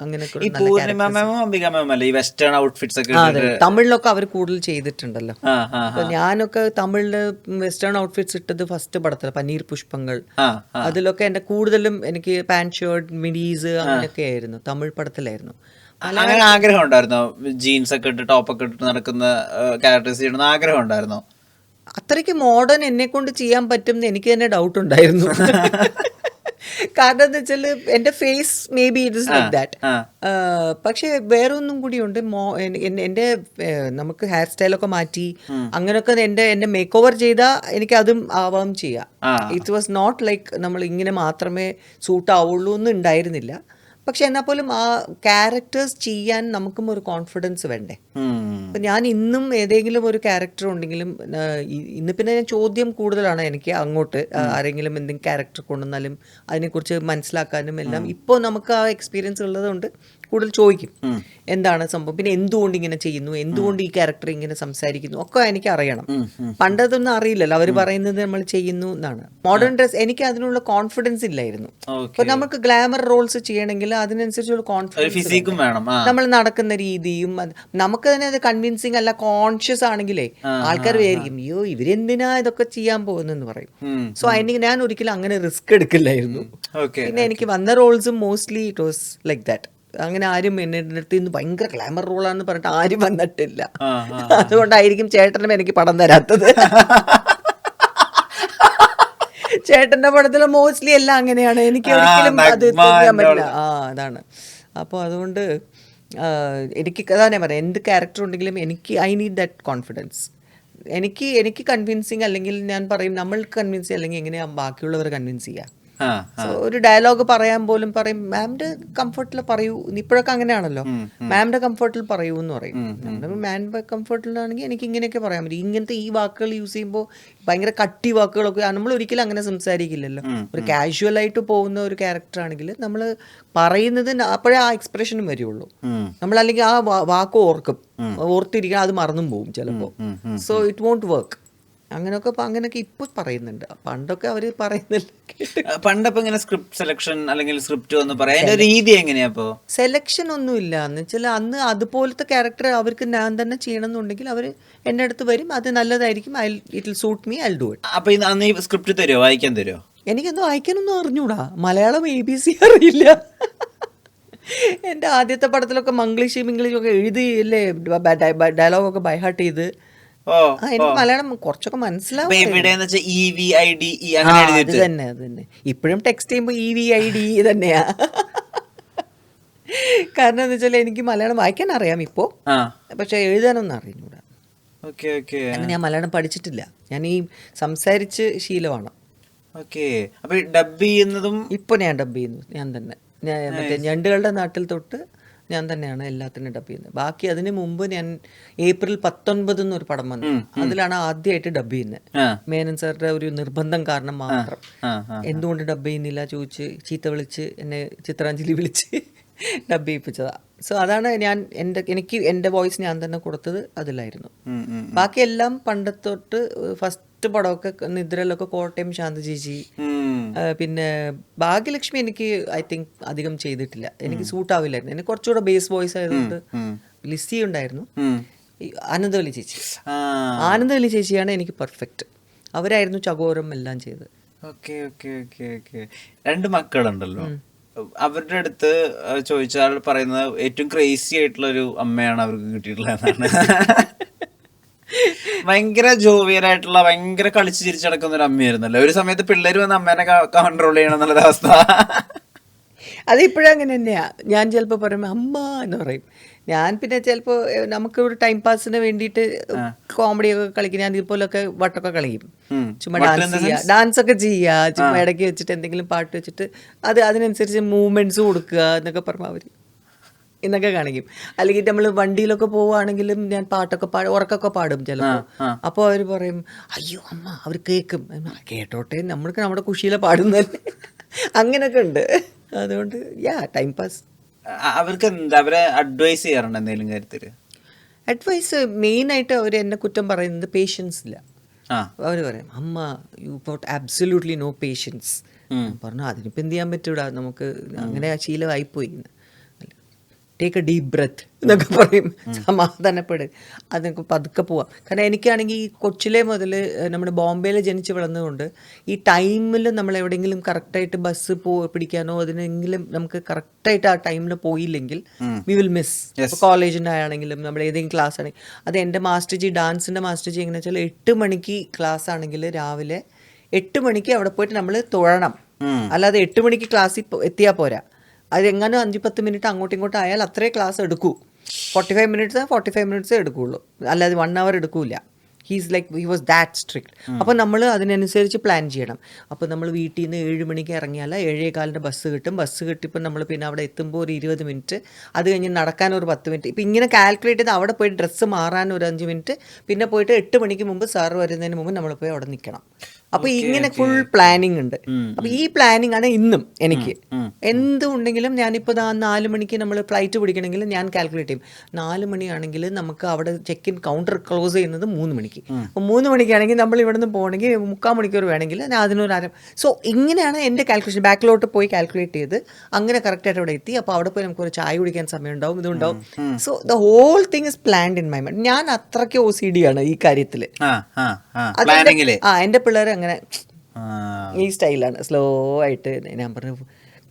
അങ്ങനെയൊക്കെ ഈ പൂർണിമ മാമും അംബിക മാമും അല്ലേ? ഈ വെസ്റ്റേൺ ഔട്ട്ഫിറ്റ്സ് ഒക്കെ തമിഴിലൊക്കെ അവർ കൂടുതൽ ചെയ്തിട്ടുണ്ടല്ലോ. അപ്പൊ ഞാനൊക്കെ തമിഴിൽ വെസ്റ്റേൺ ഔട്ട്ഫിറ്റ്സ് ഇട്ടത് ഫസ്റ്റ് പടത്തിൽ പനീർ പുഷ്പങ്ങൾ. അതിലൊക്കെ എന്റെ കൂടുതലും എനിക്ക് പാന്റ് ഷർട്ട് മിഡീസ് അങ്ങനെയൊക്കെ ആയിരുന്നു. തമിഴ് പടത്തിലായിരുന്നു. അങ്ങനെ ആഗ്രഹം ഉണ്ടായിരുന്നോ? ജീൻസ് ഒക്കെ ഇട്ട് ടോപ്പ് ഒക്കെ ഇട്ട് നടക്കുന്ന ക്യാരക്ടേഴ്സ് ചെയ്യണമെന്ന് ആഗ്രഹം ഉണ്ടായിരുന്നോ? അത്രയ്ക്ക് മോഡേൺ എന്നെ കൊണ്ട് ചെയ്യാൻ പറ്റും എന്ന് എനിക്ക് തന്നെ ഡൗട്ട് ഉണ്ടായിരുന്നു. കാരണം എന്താ വെച്ചാൽ എന്റെ face may be it is like that പക്ഷേ വേറെ ഒന്നും കൂടിയുണ്ട്. മോ എൻ- എൻ- എന്റെ നമുക്ക് ഹെയർ സ്റ്റൈലൊക്കെ മാറ്റി അങ്ങനെയൊക്കെ എന്റെ എന്റെ മേക്ക് ഓവർ ചെയ്താൽ എനിക്ക് അതും ആവാം ചെയ്യാം. ഇറ്റ് വാസ് നോട്ട് ലൈക്ക് നമ്മൾ ഇങ്ങനെ മാത്രമേ സൂട്ട് ആവുള്ളൂ എന്ന് ഉണ്ടായിരുന്നില്ല. പക്ഷെ എന്നാൽ പോലും ആ ക്യാരക്ടേഴ്സ് ചെയ്യാൻ നമുക്കും ഒരു കോൺഫിഡൻസ് വേണ്ടേ? അപ്പം ഞാൻ ഇന്നും ഏതെങ്കിലും ഒരു ക്യാരക്ടർ ഉണ്ടെങ്കിലും ഇന്ന് പിന്നെ ഞാൻ ചോദ്യം കൂടുതലാണ് എനിക്ക് അങ്ങോട്ട് ആരെങ്കിലും എന്തെങ്കിലും ക്യാരക്ടർ കൊണ്ടുവന്നാലും അതിനെക്കുറിച്ച് മനസ്സിലാക്കാനും എല്ലാം ഇപ്പോൾ നമുക്ക് ആ എക്സ്പീരിയൻസ് ഉള്ളതുകൊണ്ട് കൂടുതൽ ചോദിക്കും. എന്താണ് സംഭവം? പിന്നെ എന്തുകൊണ്ട് ഇങ്ങനെ ചെയ്യുന്നു? എന്തുകൊണ്ട് ഈ ക്യാരക്ടർ ഇങ്ങനെ സംസാരിക്കുന്നു? ഒക്കെ എനിക്ക് അറിയണം. പണ്ടതൊന്നും അറിയില്ലല്ലോ. അവർ പറയുന്നത് നമ്മൾ ചെയ്യുന്നു എന്നാണ്. മോഡേൺ ഡ്രസ് എനിക്ക് അതിനുള്ള കോൺഫിഡൻസ് ഇല്ലായിരുന്നു. അപ്പൊ നമുക്ക് ഗ്ലാമർ റോൾസ് ചെയ്യണമെങ്കിൽ അതിനനുസരിച്ചുള്ള കോൺഫിഡൻസ് നമ്മൾ നടക്കുന്ന രീതിയും നമുക്ക് തന്നെ അത് കൺവിൻസിങ് അല്ല കോൺഷ്യസ് ആണെങ്കിലേ ആൾക്കാർ വിചാരിക്കും അയ്യോ ഇവരെന്തിനാ ഇതൊക്കെ ചെയ്യാൻ പോകുന്നെന്ന് പറയും. സോ അതിന് ഞാൻ ഒരിക്കലും അങ്ങനെ റിസ്ക് എടുക്കില്ലായിരുന്നു. പിന്നെ എനിക്ക് വന്ന റോൾസും mostly it was like that അങ്ങനെ ആരും എന്നെ അടുത്ത് നിന്ന് ഭയങ്കര ഗ്ലാമർ റോളാന്ന് പറഞ്ഞിട്ട് ആരും വന്നിട്ടില്ല. അതുകൊണ്ടായിരിക്കും ചേട്ടനും എനിക്ക് പടം തരാത്തത്. ചേട്ടന്റെ പടത്തിൽ മോസ്റ്റ്ലി എല്ലാം അങ്ങനെയാണ്. എനിക്ക് ഒരിക്കലും അത് ചെയ്യാൻ പറ്റില്ല. ആ അതാണ്. അപ്പോൾ അതുകൊണ്ട് എനിക്ക് അതാണ് പറയാം എന്ത് ക്യാരക്ടർ ഉണ്ടെങ്കിലും എനിക്ക് ഐ നീഡ് ദാറ്റ് കോൺഫിഡൻസ് എനിക്ക് എനിക്ക് കൺവിൻസിങ് അല്ലെങ്കിൽ ഞാൻ പറയും നമ്മൾക്ക് കൺവിൻസ് അല്ലെങ്കിൽ എങ്ങനെയാ ബാക്കിയുള്ളവരെ കൺവിൻസ് ചെയ്യുക ഒരു ഡയലോഗ് പറയാൻ പോലും പറയും മാമിന്റെ കംഫർട്ടിൽ പറയൂ. ഇപ്പോഴൊക്കെ അങ്ങനെയാണല്ലോ. മാമിന്റെ കംഫർട്ടിൽ പറയൂ. എന്ന് പറയും മാമിന്റെ കംഫർട്ടിലാണെങ്കിൽ എനിക്ക് ഇങ്ങനെയൊക്കെ പറയാൻ പറ്റും. ഇങ്ങനത്തെ ഈ വാക്കുകൾ യൂസ് ചെയ്യുമ്പോൾ ഭയങ്കര കട്ടി വാക്കുകളൊക്കെ നമ്മൾ ഒരിക്കലും അങ്ങനെ സംസാരിക്കില്ലല്ലോ. ഒരു കാഷ്വൽ ആയിട്ട് പോകുന്ന ഒരു ക്യാരക്ടർ ആണെങ്കിൽ നമ്മൾ പറയുന്നത് അപ്പോഴേ ആ എക്സ്പ്രഷനും വരുള്ളൂ. നമ്മൾ അല്ലെങ്കിൽ ആ വാക്ക് ഓർക്കും. ഓർത്തിരിക്കാൻ അത് മറന്നും പോകും ചിലപ്പോൾ. സോ ഇറ്റ് വോണ്ട് വർക്ക് അങ്ങനെയൊക്കെ അങ്ങനെയൊക്കെ ഇപ്പൊ പറയുന്നുണ്ട്. പണ്ടൊക്കെ അവർ പറയുന്നില്ല. ആ, പണ്ടപ്പോ ഇങ്ങനെ സ്ക്രിപ്റ്റ് സെലക്ഷൻ അല്ലെങ്കിൽ സ്ക്രിപ്റ്റ് എന്ന് പറയാൻ രീതി എങ്ങനെയാ സെലക്ഷൻ ഒന്നുമില്ല. എന്ന് വെച്ചാൽ അന്ന് അതുപോലത്തെ ക്യാരക്ടർ അവർക്ക് ഞാൻ തന്നെ ചെയ്യണം എന്നുണ്ടെങ്കിൽ അവർ എന്റെ അടുത്ത് വരും. അത് നല്ലതായിരിക്കും. I it suit me I do it അപ്പൊ ഇത് അന്ന് ഈ സ്ക്രിപ്റ്റ് തരുമോ വായിക്കാൻ തരുമോ എനിക്കൊന്നും വായിക്കാനൊന്നും അറിഞ്ഞൂടാ. മലയാളം എ ബി സി അറിയില്ല. എന്റെ ആദ്യത്തെ പടത്തിലൊക്കെ മംഗ്ലീഷ് ഇംഗ്ലീഷും ഒക്കെ എഴുതി അല്ലേ ഡയലോഗൊക്കെ ബൈഹാർട്ട് ചെയ്ത് എനിക്ക് മലയാളം കുറച്ചൊക്കെ മനസ്സിലാവും അത് എഴുതിയിട്ട് തന്നെ അത് തന്നെ. ഇപ്പോഴും ടെക്സ്റ്റ് ചെയ്യുമ്പോൾ ഇ വി ഐ ഡി തന്നെയാ. കാരണം എന്ന് വെച്ചാൽ എനിക്ക് മലയാളം വായിക്കാൻ അറിയാം ഇപ്പോ. പക്ഷെ എഴുതാനൊന്നും അറിഞ്ഞൂടാ. അങ്ങനെ ഞാൻ മലയാളം പഠിച്ചിട്ടില്ല. ഞാൻ ഈ സംസാരിച്ച് ശീലമാണ്. ഡബ് ചെയ്യുന്നതും ഇപ്പൊ ഞാൻ ഡബ് ചെയ്യുന്നു. ഞാൻ തന്നെ. ഞാൻ മറ്റേ ഞണ്ടുകളുടെ നാട്ടിൽ തൊട്ട് ഞാൻ തന്നെയാണ് എല്ലാത്തിനും ഡബ് ചെയ്യുന്നത്. ബാക്കി അതിന് മുമ്പ് ഞാൻ ഏപ്രിൽ പത്തൊൻപത് എന്നൊരു പടം വന്നു. അതിലാണ് ആദ്യമായിട്ട് ഡബ് ചെയ്യുന്നത്. മേനൻ സാറിന്റെ ഒരു നിർബന്ധം കാരണം മാത്രം. എന്തുകൊണ്ട് ഡബ് ചെയ്യുന്നില്ല ചോദിച്ച് ചീത്ത വിളിച്ച് എന്നെ ചിത്രാഞ്ജലി വിളിച്ച്. ഡബ് ചെയ്യിപ്പിച്ചതാ സോ അതാണ് ഞാൻ എന്റെ എനിക്ക് എന്റെ വോയിസ് ഞാൻ തന്നെ കൊടുത്തത് അതിലായിരുന്നു. ബാക്കി എല്ലാം പണ്ടത്തൊട്ട് ഫസ്റ്റ് പടമൊക്കെ നിദ്രയിലൊക്കെ കോട്ടയം ശാന്ത ജിജി പിന്നെ ഭാഗ്യലക്ഷ്മി എനിക്ക് ഐ തിങ്ക് അധികം ചെയ്തിട്ടില്ല. എനിക്ക് സൂട്ട് ആവില്ലായിരുന്നു എനിക്ക് കുറച്ചുകൂടെ ബേസ് വോയിസ് ആയതുകൊണ്ട്. ലിസി ഉണ്ടായിരുന്നു. ആനന്ദവലി ചേച്ചി. ആനന്ദവലി ചേച്ചിയാണ് എനിക്ക് പെർഫെക്റ്റ്. അവരായിരുന്നു ചകോരം എല്ലാം ചെയ്തത്. Okay okay okay okay. രണ്ട് മക്കളുണ്ടല്ലോ. അവരുടെ അടുത്ത് ചോദിച്ചാൽ പറയുന്നത് ഏറ്റവും ക്രേസി ആയിട്ടുള്ള ഒരു അമ്മയാണ് അവർക്ക് കിട്ടിയിട്ടുള്ളത് എന്നാണ്. ഭയങ്കര ജോവിയലായിട്ടുള്ള ഭയങ്കര കളിച്ച് ചിരിച്ചടക്കുന്ന ഒരു അമ്മയായിരുന്നല്ലോ. ഒരു സമയത്ത് പിള്ളേര് വന്ന് അമ്മേനെ കൺട്രോൾ ചെയ്യണം എന്നുള്ള അവസ്ഥ. അതിപ്പോഴും അങ്ങനെ തന്നെയാ. ഞാൻ ചിലപ്പോൾ പറയും അമ്മ എന്ന് പറയും. ഞാൻ പിന്നെ ചിലപ്പോ നമുക്ക് ഒരു ടൈം പാസിന് വേണ്ടിയിട്ട് കോമഡി ഒക്കെ കളിക്കും. ഞാൻ ഇതുപോലൊക്കെ വട്ടൊക്കെ കളിക്കും. ചുമ്മാ ഡാൻസ് ചെയ്യുക ഡാൻസ് ഒക്കെ ചെയ്യുക ചുമ്മാ ഇടയ്ക്ക് വെച്ചിട്ട് എന്തെങ്കിലും പാട്ട് വെച്ചിട്ട് അത് അതിനനുസരിച്ച് മൂവ്മെന്റ്സ് കൊടുക്കുക എന്നൊക്കെ പറഞ്ഞാൽ അവർ എന്നൊക്കെ കാണിക്കും. അല്ലെങ്കിൽ നമ്മൾ വണ്ടിയിലൊക്കെ പോവുകയാണെങ്കിലും ഞാൻ പാട്ടൊക്കെ പാടും ഉറക്കൊക്കെ പാടും ചിലപ്പോൾ അപ്പോൾ അവർ പറയും അയ്യോ അമ്മ അവർ കേൾക്കും കേട്ടോട്ടെ. നമ്മൾക്ക് നമ്മുടെ കുഷിയിലെ പാടുന്നല്ലേ അങ്ങനെയൊക്കെ ഉണ്ട്. അതുകൊണ്ട് യാ ടൈം പാസ് അവർക്ക് എന്താ അവരെ അഡ്വൈസ് ചെയ്യാറുണ്ട് എന്തെങ്കിലും കാര്യത്തിൽ? അഡ്വൈസ് മെയിൻ ആയിട്ട് അവർ എന്നെ കുറ്റം പറയുന്നത് പേഷ്യൻസ് ഇല്ല അവർ പറയും അമ്മ you not absolutely no patience പറഞ്ഞു അതിനിപ്പോൾ എന്ത് ചെയ്യാൻ പറ്റൂടാ? നമുക്ക് അങ്ങനെ ആ ശീലമായിപ്പോയി എന്ന്. ടേക്ക് എ ഡീപ് ബ്രത്ത് എന്നൊക്കെ പറയും. സമാധാനപ്പെട്. അതൊക്കെ പതുക്കെ പോവാം. കാരണം എനിക്കാണെങ്കിൽ ഈ കൊച്ചിലെ മുതൽ നമ്മുടെ ബോംബെയിൽ ജനിച്ച് വളർന്നതുകൊണ്ട് ഈ ടൈമിൽ നമ്മൾ എവിടെയെങ്കിലും കറക്റ്റായിട്ട് ബസ് പോ പിടിക്കാനോ അതിനെങ്കിലും നമുക്ക് കറക്റ്റായിട്ട് ആ ടൈമിൽ പോയില്ലെങ്കിൽ വി വിൽ മിസ് കോളേജിന്റെ ആണെങ്കിലും നമ്മൾ ഏതെങ്കിലും ക്ലാസ് ആണെങ്കിൽ അത് എന്റെ മാസ്റ്റർ ജി ഡാൻസിന്റെ മാസ്റ്റർ ജി എങ്ങനെ വെച്ചാൽ എട്ട് മണിക്ക് ക്ലാസ് ആണെങ്കിൽ രാവിലെ എട്ട് മണിക്ക് അവിടെ പോയിട്ട് നമ്മൾ തൊഴണം. അല്ലാതെ എട്ട് മണിക്ക് ക്ലാസ്സിൽ എത്തിയാൽ പോരാ. അതെങ്ങനെ അഞ്ച് പത്ത് മിനിറ്റ് അങ്ങോട്ടും ഇങ്ങോട്ടും ആയാൽ അത്രേ ക്ലാസ് എടുക്കൂ. Forty five minutes forty five minutes എടുക്കുകയുള്ളൂ അല്ലാതെ വൺ അവർ എടുക്കൂല he's like he was that strict അപ്പോൾ നമ്മൾ അതിനനുസരിച്ച് പ്ലാൻ ചെയ്യണം. അപ്പോൾ നമ്മൾ വീട്ടിൽ നിന്ന് ഏഴ് മണിക്ക് ഇറങ്ങിയാൽ ഏഴേ കാലിന്റെ ബസ് കിട്ടും. ബസ് കിട്ടിയപ്പോൾ നമ്മൾ പിന്നെ അവിടെ എത്തുമ്പോൾ ഒരു ഇരുപത് മിനിറ്റ് അത് കഴിഞ്ഞ് നടക്കാൻ ഒരു പത്ത് മിനിറ്റ് ഇപ്പം ഇങ്ങനെ കാൽക്കുലേറ്റ് ചെയ്ത് അവിടെ പോയി ഡ്രസ്സ് മാറാൻ ഒരു അഞ്ച് മിനിറ്റ് പിന്നെ പോയിട്ട് എട്ട് മണിക്ക് മുമ്പ് സാറ് വരുന്നതിന് മുമ്പ് നമ്മൾ പോയി അവിടെ നിൽക്കണം അപ്പോൾ ഇങ്ങനെ ഫുൾ പ്ലാനിങ് ഉണ്ട്. അപ്പൊ ഈ പ്ലാനിങ് ആണ് ഇന്നും എനിക്ക്. എന്തുണ്ടെങ്കിലും ഞാനിപ്പോൾ ദാ നാല് മണിക്ക് നമ്മൾ ഫ്ലൈറ്റ് പിടിക്കണമെങ്കിൽ ഞാൻ കാൽക്കുലേറ്റ് ചെയ്യും. നാല് മണിയാണെങ്കിൽ നമുക്ക് അവിടെ ചെക്ക് ഇൻ കൗണ്ടർ ക്ലോസ് ചെയ്യുന്നത് മൂന്ന് മണിക്ക്. അപ്പോൾ മൂന്ന് മണിക്കാണെങ്കിൽ നമ്മൾ ഇവിടെ നിന്ന് പോകണമെങ്കിൽ മുക്കാൽ മണിക്കൂർ വേണമെങ്കിൽ ഞാൻ അതിനൊരു ആരം സോ ഇങ്ങനെയാണ് എന്റെ കാൽക്കുലേഷൻ ബാക്കിലോട്ട് പോയി കാൽക്കുലേറ്റ് ചെയ്ത് അങ്ങനെ കറക്റ്റായിട്ട് അവിടെ എത്തി. അപ്പോൾ അവിടെ പോയി നമുക്ക് ഒരു ചായ കുടിക്കാൻ സമയം ഉണ്ടാവും ഇതുണ്ടാവും so the whole thing is planned in my mind ഞാൻ അത്രയ്ക്ക് ഒ സി ഡി ആണ് ഈ കാര്യത്തിൽ ആ എന്റെ പിള്ളേർ അങ്ങനെ ഈ സ്റ്റൈലാണ്. സ്ലോ ആയിട്ട് ഞാൻ പറഞ്ഞു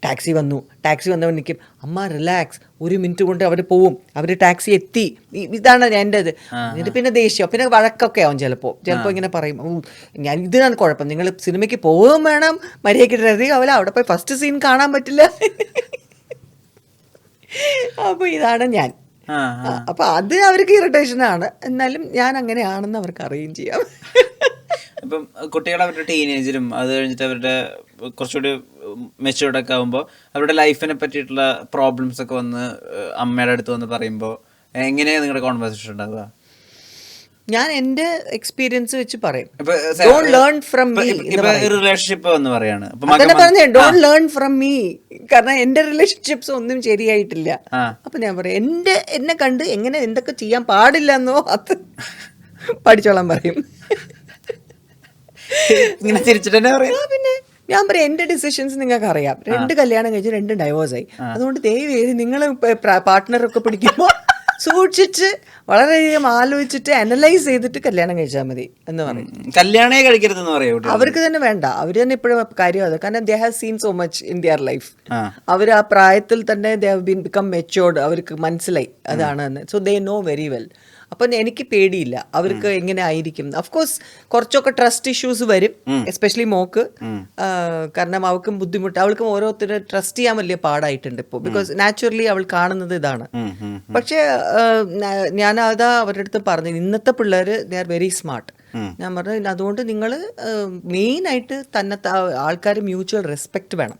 ടാക്സി വന്നു. ടാക്സി വന്നവൻ നിൽക്കും അമ്മ റിലാക്സ് ഒരു മിനിറ്റ് കൊണ്ട് അവർ പോവും. അവർ ടാക്സി എത്തി. ഇതാണ് എന്റെ ഇത്. എന്നിട്ട് പിന്നെ ദേഷ്യം. പിന്നെ വഴക്കൊക്കെ ആവും ചിലപ്പോൾ ചിലപ്പോൾ ഇങ്ങനെ പറയും ഞാൻ ഇതിനാണ് കുഴപ്പം. നിങ്ങൾ സിനിമയ്ക്ക് പോവുകയും വേണം. മര്യാദയ്ക്ക് ആവില്ല അവിടെ പോയി ഫസ്റ്റ് സീൻ കാണാൻ പറ്റില്ല. അപ്പോൾ ഇതാണ് ഞാൻ. അപ്പോൾ അത് അവർക്ക് ഇറിറ്റേഷൻ ആണ്. എന്നാലും ഞാൻ അങ്ങനെയാണെന്ന് അവർക്ക് അറിയുകയും ചെയ്യാം. ഇപ്പം കുട്ടികൾ അവരുടെ ടീനേജിലും അത് കഴിഞ്ഞിട്ട് അവരുടെ കുറച്ചുകൂടി മെച്ചൂർഡ് ഒക്കെ ആകുമ്പോൾ അവരുടെ ലൈഫിനെ പറ്റിയിട്ടുള്ള പ്രോബ്ലംസ് ഒക്കെ വന്ന് അമ്മയുടെ അടുത്ത് വന്ന് പറയുമ്പോൾ എങ്ങനെയാണ് നിങ്ങളുടെ കോൺവെർസേഷൻ ഉണ്ടാവുക? ഞാൻ എന്റെ എക്സ്പീരിയൻസ് വെച്ച് പറയും. Don't learn from me relationship എന്ന് പറയാണ്. പറഞ്ഞേ ഡോണ്ട് ലേൺ ഫ്രം മീ കാരണം എന്റെ റിലേഷൻഷിപ്സ് ഒന്നും ശരിയായിട്ടില്ല. അപ്പൊ ഞാൻ പറയും എന്റെ എന്നെ കണ്ട് എങ്ങനെ എന്തൊക്കെ ചെയ്യാൻ പാടില്ല എന്നോ അത് പഠിച്ചോളാൻ പറയും. ഇങ്ങനെ ചിരിച്ചിട്ട് തന്നെ പറയും പിന്നെ ഞാൻ പറയാം എന്റെ ഡിസിഷൻസ് നിങ്ങൾക്ക് അറിയാം രണ്ട് കല്യാണം കഴിച്ച് രണ്ട് ഡൈവോഴ്സ് ആയി. അതുകൊണ്ട് ദയവ് ചെയ്ത് നിങ്ങൾ പാർട്ട്ണറൊക്കെ പിടിക്കുമ്പോൾ സൂക്ഷിച്ച് വളരെയധികം ആലോചിച്ചിട്ട് അനലൈസ് ചെയ്തിട്ട് കല്യാണം കഴിച്ചാൽ മതി എന്ന് പറയും. കല്യാണേ കഴിക്കരുത് എന്ന് കുട്ടികൾ അവർക്ക് തന്നെ വേണ്ട. അവർ തന്നെ ഇപ്പോഴും കാര്യം അത്. കാരണം they have seen so much in their life അവർ ആ പ്രായത്തിൽ തന്നെ they have been become matured അവർക്ക് മനസ്സിലായി. അതാണ് so they know very well അപ്പം എനിക്ക് പേടിയില്ല. അവർക്ക് എങ്ങനെ ആയിരിക്കും. അഫ്കോഴ്സ് കുറച്ചൊക്കെ ട്രസ്റ്റ് ഇഷ്യൂസ് വരും എസ്പെഷ്യലി മോക്ക്. കാരണം അവൾക്കും ബുദ്ധിമുട്ട്. അവൾക്കും ഓരോരുത്തരെ ട്രസ്റ്റ് ചെയ്യാൻ വലിയ പാടായിട്ടുണ്ട് ഇപ്പോൾ ബിക്കോസ് നാച്ചുറലി അവൾ കാണുന്നത് ഇതാണ്. പക്ഷേ ഞാൻ അതാ അവരുടെ അടുത്ത് പറഞ്ഞു ഇന്നത്തെ പിള്ളേർ ദേ ആർ വെരി സ്മാർട്ട് ഞാൻ പറഞ്ഞു അതുകൊണ്ട് നിങ്ങൾ മെയിനായിട്ട് തന്നെ ആൾക്കാർ മ്യൂച്വൽ റെസ്പെക്റ്റ് വേണം.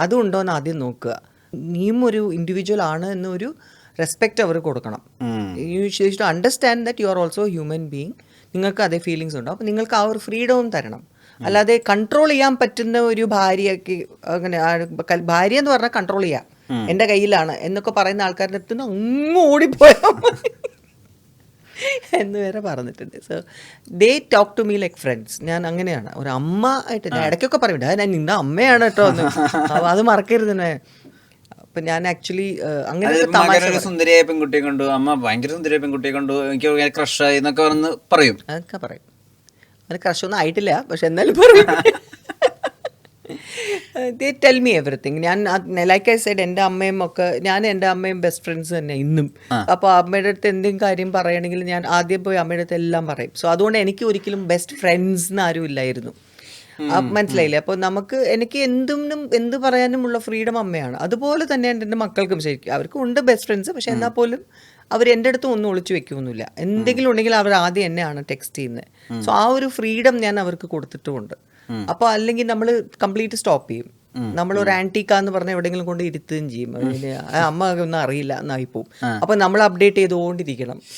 അതുണ്ടോ എന്ന് ആദ്യം നോക്കുക. നീയും ഒരു ഇൻഡിവിജ്വൽ ആണ് എന്നൊരു റെസ്പെക്റ്റ് അവർ കൊടുക്കണം. You to understand that you are also human being നിങ്ങൾക്ക് അതേ ഫീലിങ്സ് ഉണ്ടോ. അപ്പം നിങ്ങൾക്ക് ആ ഒരു ഫ്രീഡവും തരണം. അല്ലാതെ കൺട്രോൾ ചെയ്യാൻ പറ്റുന്ന ഒരു ഭാര്യയ്ക്ക് അങ്ങനെ ഭാര്യ എന്ന് പറഞ്ഞാൽ കൺട്രോൾ ചെയ്യാം. എന്റെ കയ്യിലാണ് എന്നൊക്കെ പറയുന്ന ആൾക്കാരുടെ അടുത്ത് നിന്ന് അങ്ങ് ഓടിപ്പോയാൽ എന്ന് വരെ പറഞ്ഞിട്ടുണ്ട്. So they talk to me like friends ഞാൻ അങ്ങനെയാണ്. ഒരു അമ്മ ആയിട്ട് ഇടയ്ക്കൊക്കെ പറയും "ഡാ, ഞാൻ നിന്റെ അമ്മയാണ് കേട്ടോ അത് മറക്കരുത്. അപ്പൊ ഞാൻ ആക്ച്വലി അങ്ങനെ സുന്ദരിയായ പെൺകുട്ടിയെ കണ്ടു അമ്മ ഭയങ്കര സുന്ദരിയായ പെൺകുട്ടിയെ കണ്ടു എനിക്ക് ക്രഷായി എന്നൊക്കെ പറഞ്ഞ് പറയും. അതൊക്കെ പറയും. അത് ക്രഷൊന്നും ആയിട്ടില്ല പക്ഷെ എന്നാലും പറയും. ദേ ടെൽ മീ എവറിത്തിങ് ഞാൻ ലൈക്ക് ഐ സൈഡ് എന്റെ അമ്മയും ഒക്കെ ഞാൻ എന്റെ അമ്മയും ബെസ്റ്റ് ഫ്രണ്ട്സ് തന്നെ ഇന്നും. അപ്പോൾ അമ്മയുടെ അടുത്ത് എന്തെങ്കിലും കാര്യം പറയണമെങ്കിൽ ഞാൻ ആദ്യം പോയി അമ്മയുടെ അടുത്ത് എല്ലാം പറയും. സോ അതുകൊണ്ട് എനിക്ക് ഒരിക്കലും ബെസ്റ്റ് ഫ്രണ്ട്സ് എന്ന് ആരും ഇല്ലായിരുന്നു. മനസ്സിലായില്ലേ? അപ്പോൾ നമുക്ക് എനിക്ക് എന്തിനും എന്ത് പറയാനുമുള്ള ഫ്രീഡം അമ്മയാണ്. അതുപോലെ തന്നെ എന്റെ മക്കൾക്കും ശരിക്കും അവർക്കും ഉണ്ട് ബെസ്റ്റ് ഫ്രണ്ട്സ് പക്ഷെ എന്നാൽ പോലും അവർ എന്റെ അടുത്ത് ഒന്നും ഒളിച്ചു വെക്കൊന്നുമില്ല എന്തെങ്കിലും ഉണ്ടെങ്കിൽ അവർ ആദ്യം എന്നെയാണ് ടെക്സ്റ്റ് ചെയ്യുന്നത്. സോ ആ ഒരു ഫ്രീഡം ഞാൻ അവർക്ക് കൊടുത്തിട്ടുമുണ്ട്. അപ്പോൾ അല്ലെങ്കിൽ നമ്മൾ കംപ്ലീറ്റ് സ്റ്റോപ്പ് ചെയ്യും. നമ്മൾ ഒരു ആന്റിക്ക എന്ന് പറഞ്ഞ എവിടെയെങ്കിലും കൊണ്ട് ഇരുത്തുകയും ചെയ്യും. അമ്മ ഒന്നും അറിയില്ല എന്നായി പോവും. അപ്പൊ നമ്മൾ അപ്ഡേറ്റ് ചെയ്തുകൊണ്ടിരിക്കണം.